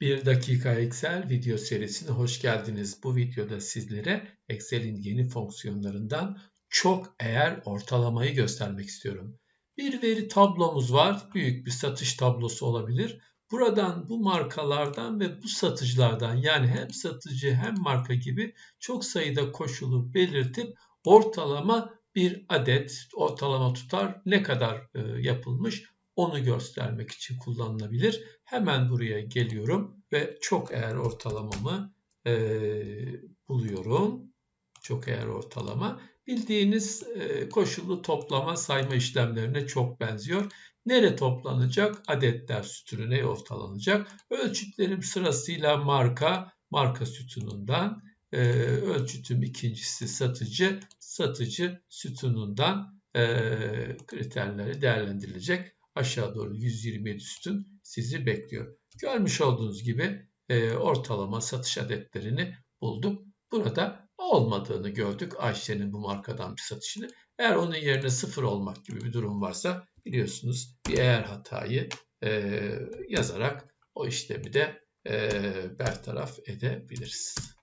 Bir dakika Excel video serisine hoş geldiniz. Bu videoda sizlere Excel'in yeni fonksiyonlarından çok eğer ortalamayı göstermek istiyorum. Bir veri tablomuz var. Büyük bir satış tablosu olabilir. Buradan bu markalardan ve bu satıcılardan yani hem satıcı hem marka gibi çok sayıda koşulu belirtip ortalama bir adet ortalama tutar ne kadar e, yapılmış onu göstermek için kullanılabilir. Hemen buraya geliyorum ve çok eğer ortalamamı e, buluyorum. Çok eğer ortalama. Bildiğiniz e, koşullu toplama sayma işlemlerine çok benziyor. Nere toplanacak? Adetler sütununa ortalanacak. Ölçütlerim sırasıyla marka, marka sütunundan, e, ölçütüm ikincisi satıcı, satıcı sütunundan e, kriterleri değerlendirilecek aşağı doğru 127 sütun sizi bekliyor. Görmüş olduğunuz gibi e, ortalama satış adetlerini bulduk. Burada olmadığını gördük Ayşe'nin bu markadan bir satışını. Eğer onun yerine sıfır olmak gibi bir durum varsa biliyorsunuz bir eğer hatayı e, yazarak o işlemi de e, bertaraf edebiliriz.